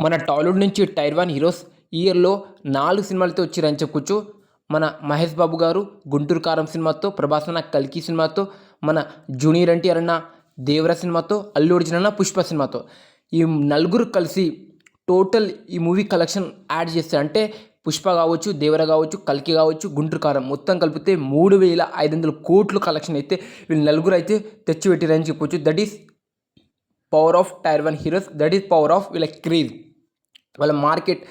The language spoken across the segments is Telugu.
మన టాలీవుడ్ నుంచి టైర్ వన్ హీరోస్ ఇయర్లో నాలుగు సినిమాలతో వచ్చిరని చెప్పుకోవచ్చు. మన మహేష్ బాబు గారు గుంటూరు కారం సినిమాతో ప్రభాస్ అన్న కల్కి సినిమాతో మన జూనియర్ ఎన్టీఆర్ అన్న దేవర సినిమాతో అల్లు అర్జున్ అన్న పుష్ప సినిమాతో. ఈ నలుగురు కలిసి టోటల్ ఈ మూవీ కలెక్షన్ యాడ్ చేస్తే అంటే పుష్ప కావచ్చు దేవర కావచ్చు కల్కి కావచ్చు గుంటూరు కారం మొత్తం కలిపితే మూడు వేల ఐదు వందల కోట్లు కలెక్షన్ అయితే వీళ్ళు నలుగురు అయితే తెచ్చిపెట్టారని చెప్పొచ్చు that is power of tier one heroes that is power of వీళ్ళ క్రేజ్. వాళ్ళ మార్కెట్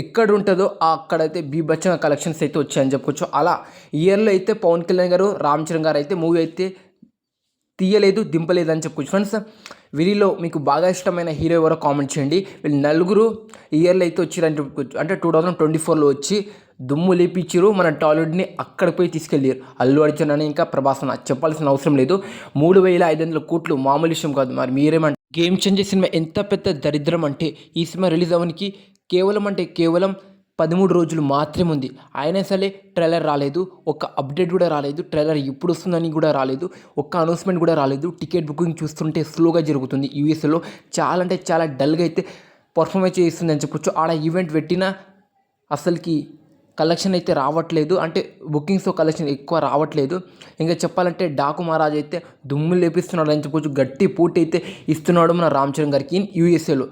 ఎక్కడ ఉంటుందో అక్కడైతే బీభత్సంగా కలెక్షన్స్ అయితే వచ్చాయని చెప్పుకోవచ్చు. అలా ఇయర్లో అయితే పవన్ కళ్యాణ్ గారు రామ్ చరణ్ గారు అయితే మూవీ అయితే తీయలేదు దింపలేదు అని చెప్పుకోవచ్చు. ఫ్రెండ్స్ వీరిలో మీకు బాగా ఇష్టమైన హీరో ఎవరో కామెంట్ చేయండి. వీళ్ళు నలుగురు ఇయర్లో అయితే వచ్చిరని చెప్పుకోవచ్చు. అంటే టూ థౌజండ్ ట్వంటీ ఫోర్లో వచ్చి దుమ్ము లేపించారు మన టాలీవుడ్ని అక్కడికి పోయి తీసుకెళ్ళారు అల్లు అర్జున్ అని ఇంకా ప్రభాస్ చెప్పాల్సిన అవసరం లేదు. మూడు వేల ఐదు వందల కోట్లు మామూలు విషయం కాదు. మరి మీరేమంటే గేమ్ చేంజర్ సినిమా ఎంత పెద్ద దరిద్రం అంటే ఈ సినిమా రిలీజ్ అవ్వడానికి కేవలం అంటే కేవలం పదమూడు రోజులు మాత్రమే ఉంది. అయినా సరే ట్రైలర్ రాలేదు. ఒక అప్డేట్ కూడా రాలేదు. ట్రైలర్ ఎప్పుడు వస్తుందని కూడా రాలేదు. ఒక్క అనౌన్స్మెంట్ కూడా రాలేదు. టికెట్ బుకింగ్ చూస్తుంటే స్లోగా జరుగుతుంది. యూఎస్ఏలో చాలా అంటే చాలా డల్గా అయితే పర్ఫార్మెన్స్ చేస్తుంది అని చెప్పొచ్చు. ఆడ ఈవెంట్ పెట్టినా అసలుకి కలెక్షన్ అయితే రావట్లేదు. అంటే బుకింగ్స్తో కలెక్షన్ ఎక్కువ రావట్లేదు. ఇంకా చెప్పాలంటే డాకు మహారాజ్ అయితే దుమ్ము లేపిస్తున్నాడు అని చెప్పొచ్చు. గట్టి పూట అయితే ఇస్తున్నాడు మన రామ్ చరణ్ గారికి యూఎస్ఏలో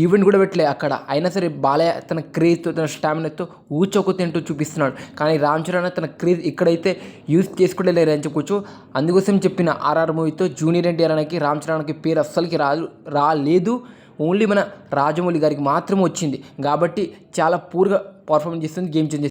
ఈవెంట్ కూడా పెట్టలే అక్కడ. అయినా సరే బాలయ్య తన క్రేజ్తో తన స్టామినాతో ఊచొక్క తింటూ చూపిస్తున్నాడు. కానీ రామ్ చరణ్ తన క్రేజ్ ఇక్కడైతే యూజ్ చేసుకోలేరు అని చెప్పొచ్చు. అందుకోసం చెప్పిన ఆర్ఆర్ మూవీతో జూనియర్ ఎన్టీఆర్ అనేకి రామ్ చరణ్కి పేరు అస్సలకి రాదు రాలేదు. ఓన్లీ మన రాజమౌళి గారికి మాత్రమే వచ్చింది. కాబట్టి చాలా పూర్గా పర్ఫార్మెన్స్ చేస్తుంది గేమ్ చేంజ్